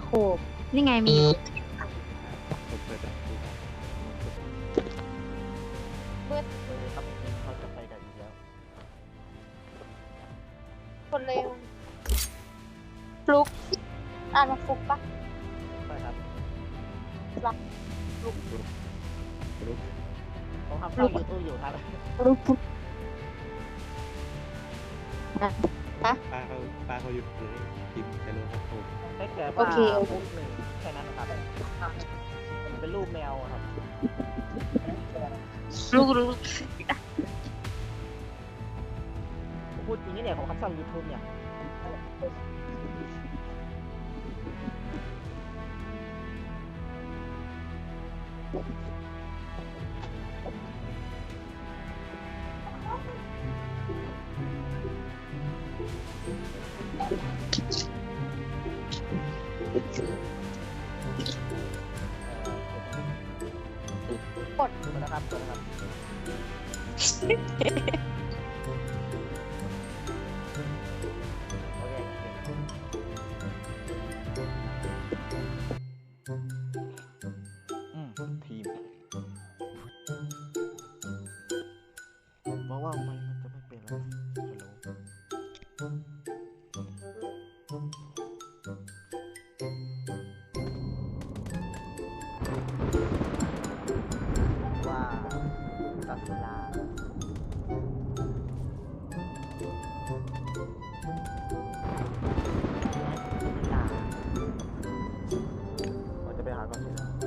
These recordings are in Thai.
โขบนี่ไงมีเปิดเปิดอะดูครับครับเขาจะไปกันอีกแล้วคนเร็วฟลุกอ่านมาฟลุกปะใช่ครับรู้ผมทำช่องยูทูบอยู่ครับ ฟลุกฟลุก ป้าเขาป้าเขาหยุดเลยพิมพ์เจโลครับผมแค่แค่ว่ารูปหนึ่งแค่นั้นนะครับเป็นรูปแมวครับลูกรู้ผมพูดจริงนี่เนี่ยของคำช่องยูทูบเนี่ย กดนะครับกดนะครับ เรา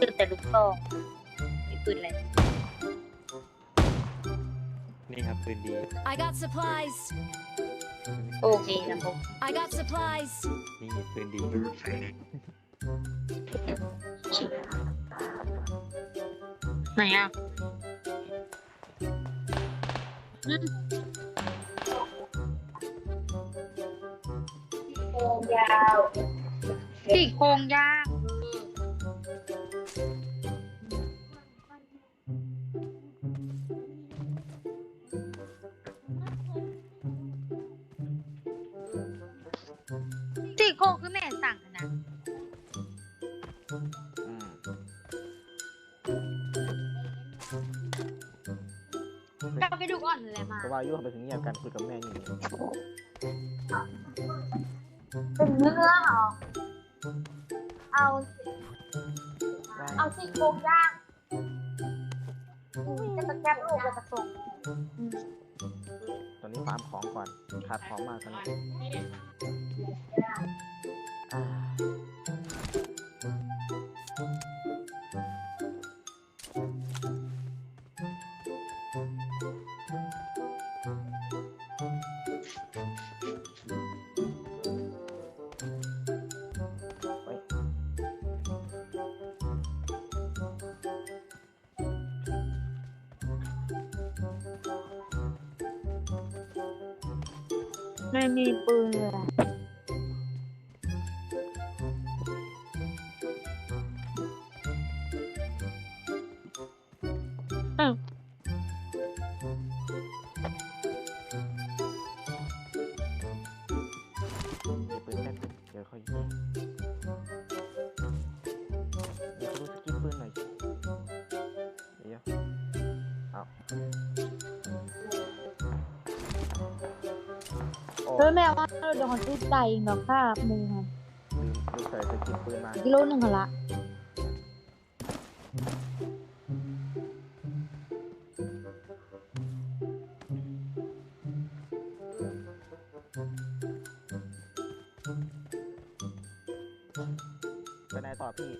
คือแต่ลูกซองมีปืนอะไรนี่ครับปืนดี I got supplies. โอเคครับผม I got supplies. นี่ปืนดีไหนอะอืม ว่าอายุเขาไปถึงเงียบกันคุยกับแม่อยู่เป็นเนื้อเหรอ เอาสิว่าเอาซี่โครงย่างอืมจะตะแกรงลูกจะตะส่งตอนนี้ฟาร์มของก่อนขาดของมากตอนนี้ ไม่มีปืนเลยอ คนติดใจเองดอกค่ามือค่ะลืมลืมใส่สกิปปืนมากิโลหนึ่งหั่นละไปไหนต่อพี่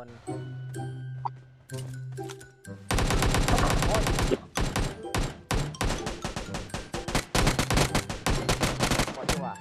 คนโอ้ยพอดีกว่า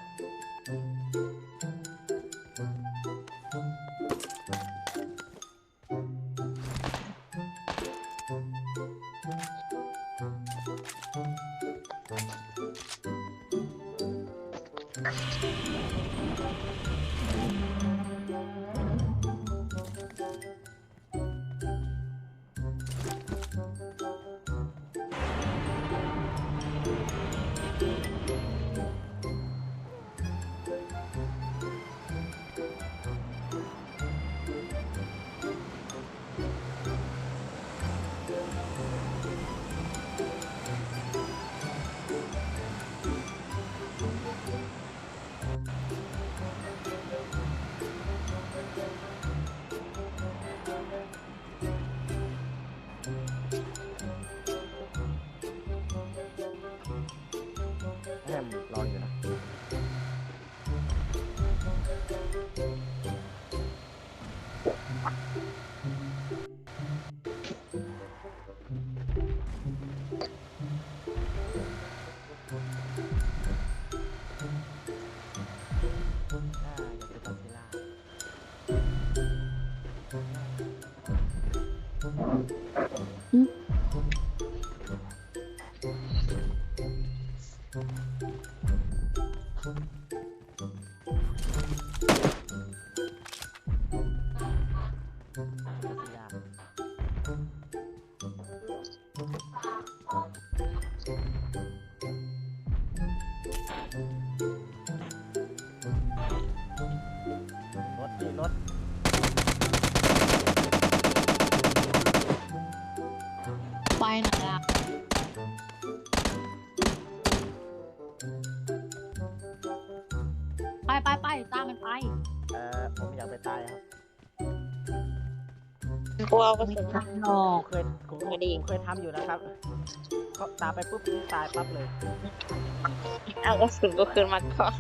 ไปไปไปตามมันไป เอ่อผมอยากไปตายครับกูเอากระสุนข้างนอกเคยกูมาดิกูเคยทำอยู่นะครับก็ตามไปปุ๊บตายปั๊บเลยเอากระสุนกูคืนมาก่อน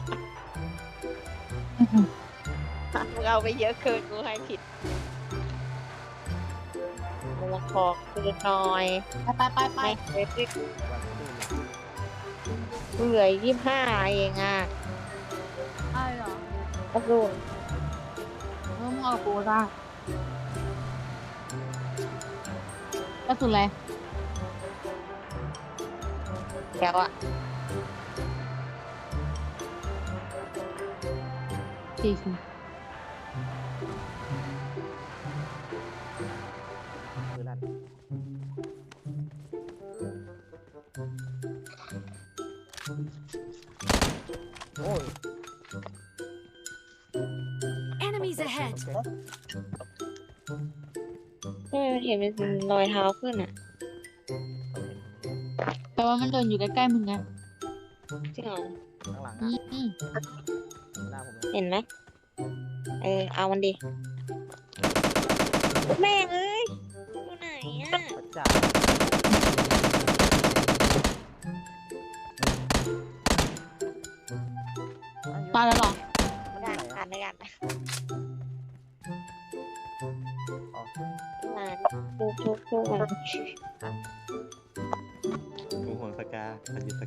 มึงเอาไปเยอะเกินกูให้ผิดมึงมาขอคืนหน่อยไปไปไปไม่เลยสิวันนี้เลยกูเหลือยี่ห้าเองอะใช่เหรอก ระสุนเริ่มเอากูได้กระสุนอะไรแถวอะสี่สิบ ทำไมมันเห็นเป็นรอยเท้าขึ้นอะแต่ว่ามันเดินอยู่ใกล้ๆมึงไงจริงเหรอข้างหลังนี่อะนี่หน้าผมเลยเห็นไหมเออเอามันดิแม่งเอ้ยอยู่ไหนอะ พระเจ้า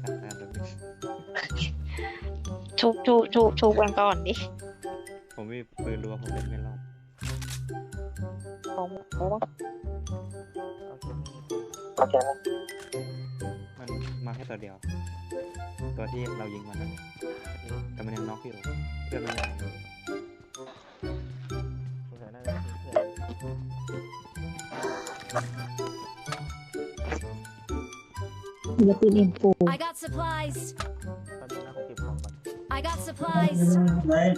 ขันยิงสกางานแบบนี้ทุกทุกทุกทุกวันก่อนดิผมไม่มีปืนรัวผมเล่นไม่รอดของหมดแล้วโอเคมีมันมาแค่ตัวเดียว ตัวที่เรายิงมันนั่นแหละแต่มันยังน็อกอยู่เพื่อนมันยัง Latin info. I got supplies. I got supplies. Right?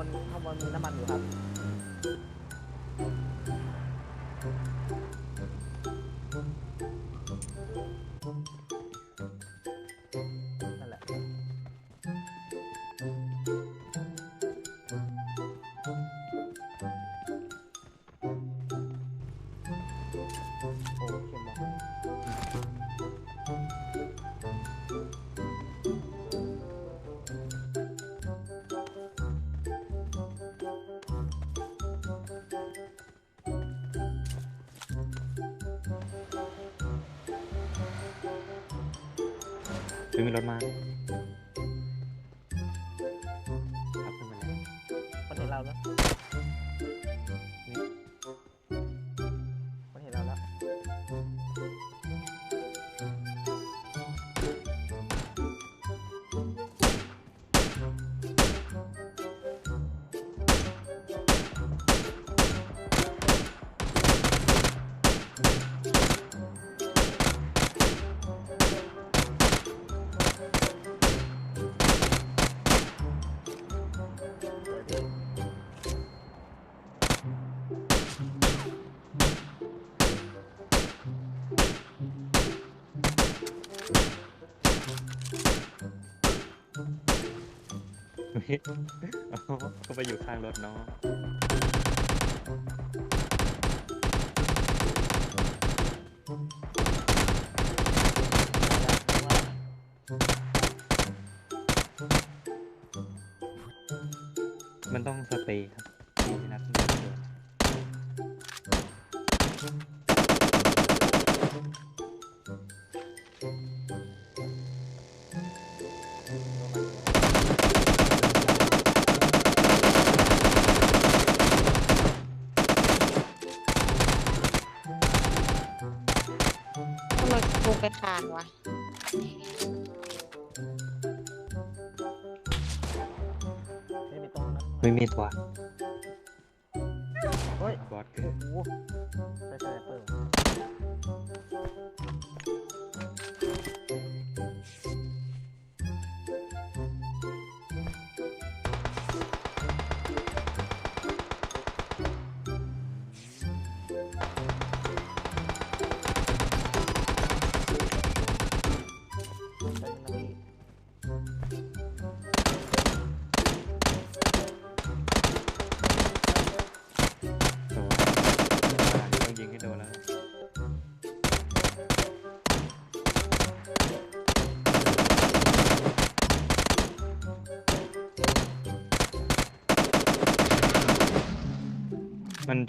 างบ้างบนข้างบนมีน้ำมันอยู่ครับ ไม่มีรถมา อ๋อก็ไปอยู่ข้างรถเนาะมันต้องสเตย์ครับ ไม่มีตัวเฮ้ย บอสเกิดโอ้โหใช่ใช่เปิด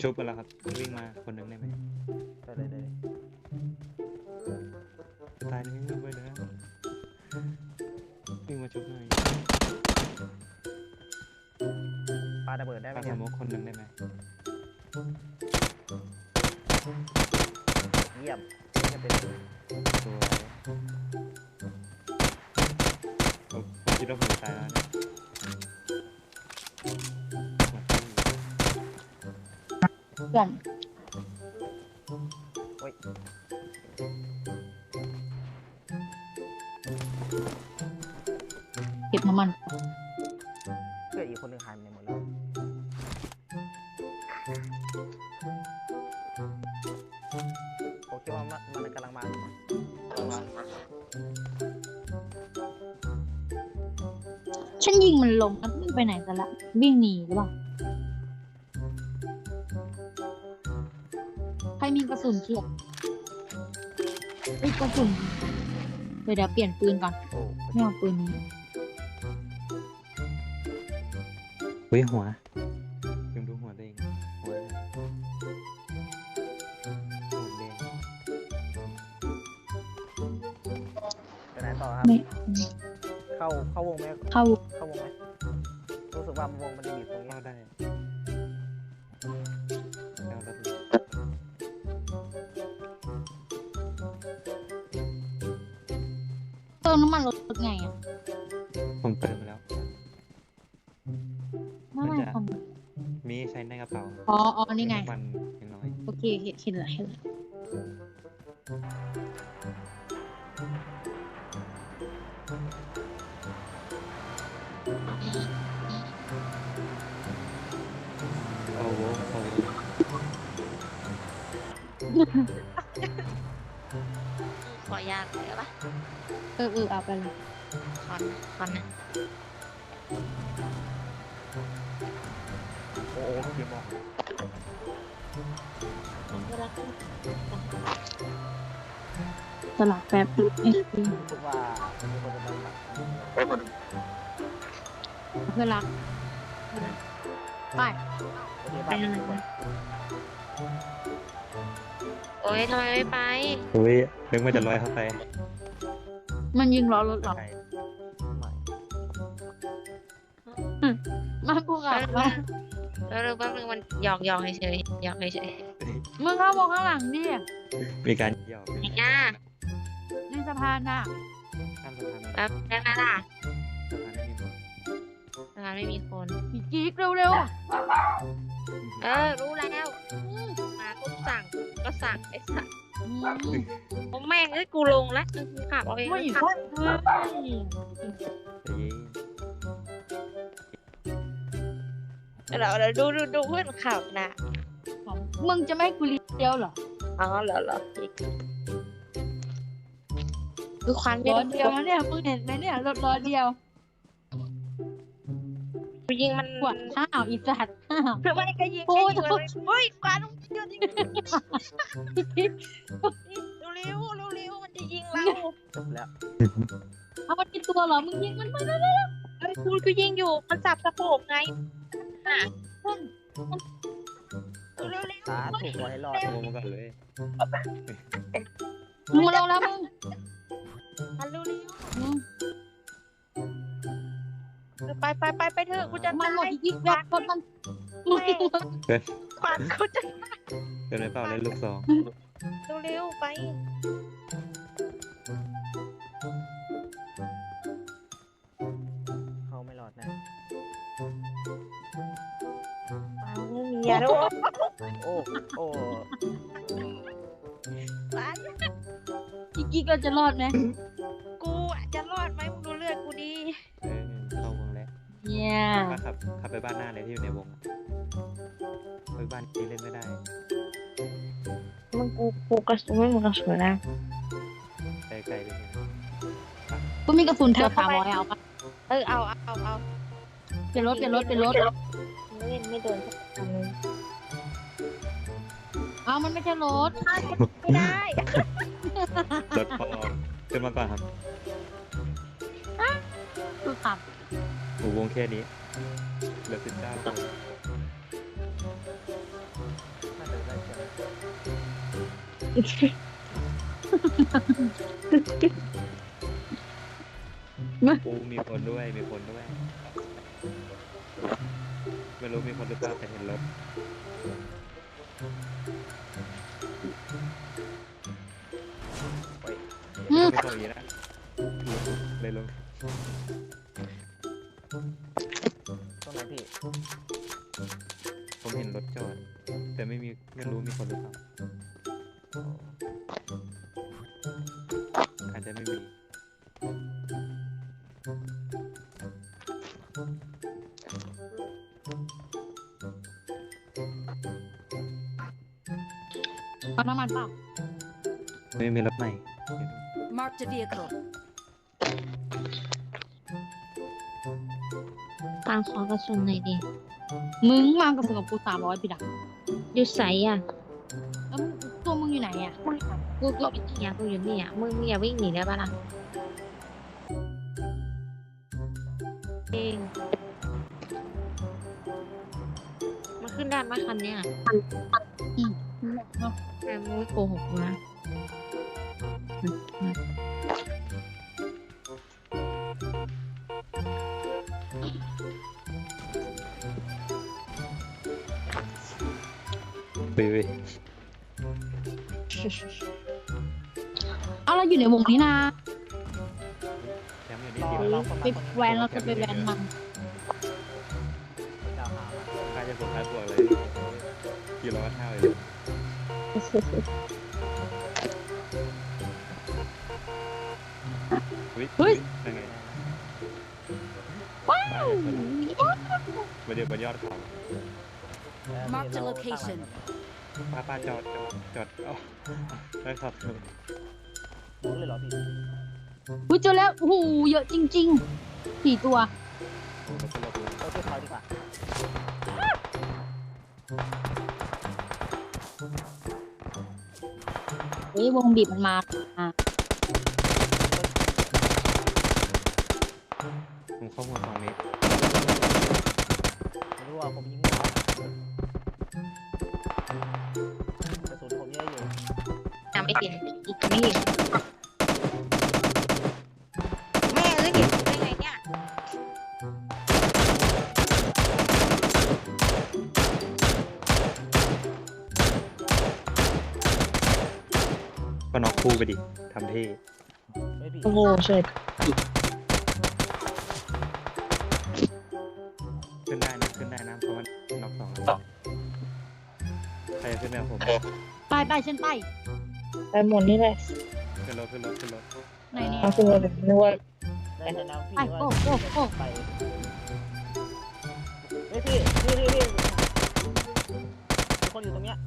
ชุบไปแล้วครับ วิ่งมาคนหนึ่งได้ไหมได้เลยได้เลยจะตายนี่วิ่งไปเลยวิ่งมาชุบหน่อยปาระเบิดได้ไหมปาสเนี่ยโมกคนหนึ่งได้ไหมเยี่ยมจะเป็น พื่อนโอ้ยเก็บน้ำมัน เพื่อนอีกคนหนึ่งหายไปไหนหมดแล้วผมคิดว่ามันมันกำลังมาฉันยิงมันลงมันวิ่งไปไหนกันละวิ่งหนีหรือเปล่า สุนเขียดไอ้ยกระสุนเดี๋ยวเดี๋ยวเปลี่ยนปืนก่อนโอ้ไม่เอาปืนนี้อุ้ยหัวยังดูหัวตัวเองหัวหัวแดงไปไหนต่อครับ ไม่เข้าเข้าวงไหมเข้า เข้าวงไหมรู้สึกว่าวงมันจะ อ๋ออ๋อนี่ไง มันยังน้อยโอเคเห็นเห็นแล้วเห็นแล้วโอ้โหโอ้โหขอยากเลยปะเออเออเอาไปเลยคอนคอนนะ โอ้โหเกียร์บอกสลับแป๊บเอ้ยรู้สึกว่ามีคนจะมาตัดเพื่อนรักไปโอเคบ้างทุกคนโอ้ยทำไมไม่ไป อุ้ยเพิ่งว่าจะลอยเข้าไป มันยิงล้อรถเหรอใค ม่มากูกลับมาแล้วเรื่องแป๊บนึงมันหยอกหยอกเฉยๆหยอกเฉยมึงเข้ามองข้างหลังดิมีการหยอกๆนี่นะในสะพานน่ะข้ามสะพานมาแป๊บได้ไหมล่ะสะพานไม่มีคนสะพานไม่มีคนพี่กิ๊กเร็วเออรู้แล้วมาก็สั่งก็สั่งไอ้สัตว์ๆอืมผมแม่งเอ้ยกูลงแล้วกูขับเอาเองไม่ขับ เฮ้ยใจเย็นเดี๋ยวเดี๋ยวดูดูดูเพื่อนขับนะมึงจะไม่ให้กูเลี้ยวเหรอ อ๋อเหรอเหรอคือควันไม่ล้อได้เดียวนะเนี่ยมึงเห็นไหมเนี่ยรถล้อเดียวกูยิงมันปวดห้าวอีสัตว์ห้าวทำไมก็ยิงโอ้ไม่ยยิงเลยเฮ้ยควันมันเยอะจริงเร็วเร็วเร็วมันจะยิงเราจบแล้วเอามันกินตัวเหรอมึงยิงมันไปเลยเฮ้ยกูก็ยิงอยู่มันสับสะโพกไง อะเร็วเร็วสาถูกขอให้รอดโทรมาก่อนเลยมึงมาลงแล้วมึงทันเร็วเร็วอืมไปไปไปไปเถอะกูจะมันตาหมดยอีกแบบรถมันควันกูจะเดินไปเปล่าเล่นลูกซองเร็วเร็วไป อย่าด้วยโอ้โอ้บ้านพี่กิ๊กเราจะรอดไหมกูอะจะรอดไหมมึงดูเลือดกูดีเออเข้าวงแล้วเนี่ยมาขับขับไปบ้านหน้าเลยที่อยู่ในวงอะไปบ้านนี้เล่นไม่ได้ มึงกูกูกระสุนไม่มึงกระสุนนะไกลๆเลยเนี่ยกูมีกระสุนแถวสามร้อยเอาปะเออเอาเอาเอาเปลี่ยนรถเปลี่ยนรถเปลี่ยนรถไม่เล่นไม่โดนสัก อันนึงเอามันไม่ใช่รถ ไม่ได้ รถปลอมขึ้นมาก่อนครับคือขับโอ้วงแค่นี้เหลือสิบเก้าคนน่าจะได้ใช่ไหมปูมีคนด้วย มีคนด้วย ไม่รู้มีคนหรือเปล่าแต่เห็นรถอืม ไม่ต้องอย่างนี้นะเลยลงตรง Marked a vehicle. ปางขอกระสุนหน่อยดิมึงมากระสุนกับกูสามร้อยพี่ดักอยู่ใสอะแล้วมึงตัวมึงอยู่ไหนอะกูกูอยู่นี่อะกูอยู่นี่อะมึงมึงอย่าวิ่งหนีได้ปะล่ะเองมันขึ้นได้ไหมคันเนี้ยแต่มึงไม่โกหกกูนะ ไปเว้ยเอาเราอยู่ในวงนี้นะแชมป์อยู่นี่รอทีรละอคนมาไปคนแวนเราจะไปแวนมันดาวหามาค่าจะบวกค่าบวกเลยกี่ร้อยเท่าเลย เฮ้ยยังไงว้าวมาเดี๋ยวบนยอดเขา Mark the location ป้าป้าจอดจอดจอดเอ้าได้ครับรู้เลยเหรอพี่อุ้ยเจอแล้วโอ้โหเยอะจริงๆสี่ตัวโอ้รถก็รถเลยโอเคถอยดีกว่าเฮ้ยวงบีบมันมาอะ ผมเข้ามาตรงนี้ไม่รู้ว่าผมยิงมั่วกระสุนผมเยอะอยู่จำไม่กินอีกไม่เห็นแม่เอ้ยเห็นได้ไงเนี่ยก็น็อกคู่ไปดิทำเท่ไม่พี่ โอ้โหเฉยขึ้ ใครจะขึ้นแบบผมไปไปฉันไปไปหมดนี่เลยขึ้นรถขึ้นรถขึ้นรถไหนเนี่ยเอาคือนึกว่าได้แต่แล้วพี่ไปว่าโอ้โอ้โอ้ไปเฮ้ยพี่พี่พี่พี่มีคนอยู่ตรงเนี้ย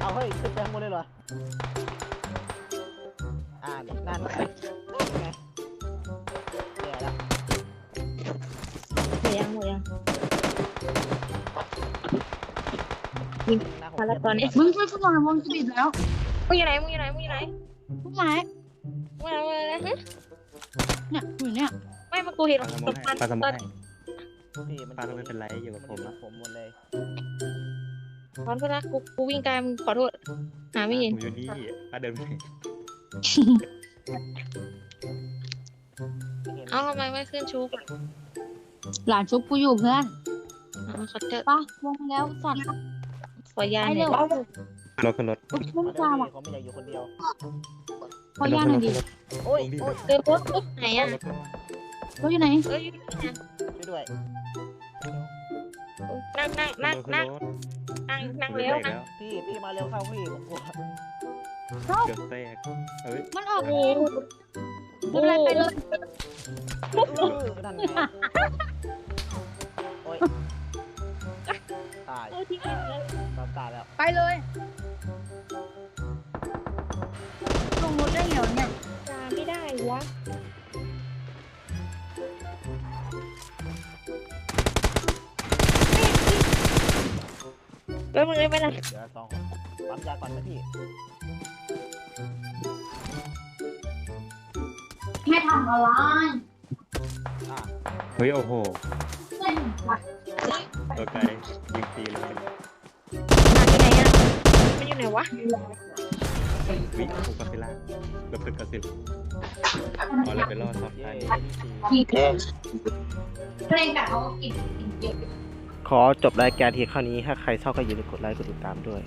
เอาเฮ้ยขึ้นไปข้างบนเลยเหรออ่านั่น มาแล้วตอนนี้มึงช่วยพวกเราวงจะบีบแล้วมึงอยู่ไหนมึงอยู่ไหนมึงอยู่ไหนพวกไม้มึงอยู่ไหนมึงอยู่ไหนฮะเนี่ยอยู่เนี่ยไม่มากูเห็นตกให้ปลาสมองให้พี่มันปลาสมองไม่เป็นไรอยู่กับผมนอะผมหมดเลยตอนก็นะกูกูวิ่งไกลมึงขอโทษหาไม่เห็นอยู่นี่ปลาเดินไปเอ้าทำไมไม่ขึ้นชูกหลานชุบกูอยู่เพื่อนอ๋อเขาเจอไปวงแล้วสัตว์ อยาไปหน่เร็อวยรถขึ้นรถมึงมาตามเดี๋ยวอะพี่เขาไม่อยากอยู่คนเดียวขอย่าหน่อยดิโอ้ยลงดิโอ้ยเจอรถรถไหนอะรถก่อนรถอยู่ไหนเอ้ยอยู่ไหนอะช่วยด้วยนั่งนั่งนั่งขึ้นนั่งรถนั่งนั่งขึ้นเร็รวถนั่งแล้วพี่พี่มาเร็วเข้าพี่ผมกลัวเกือบแตกเอ้ยมันออกเอโอ้งไม่เป็นไรไปเลยายโอ้ทิ้งเลยตายตายแล้ว ไปเลยลงรถได้เหรอเนี่ยจาไม่ได้วะแล้วมึงเลยไปไหนเดี๋ยวสองคนปั๊มยาก่อนนะพี่ แม่ทำอะไรอะ เฮ้ยโอ้โหเล่นวัดตัวไกล วะวิ่งถูกกอซิลล่าเกือบเป็นกอซิลเอาอะไรไปรอดซอฟเย้ท้ายที่สี่เพลงกับเขากินกินเยอะขอจบรายการที่คราวนี้ ถ้าใครชอบก็อย่าลืมกดไลค์ กดติดตามด้วย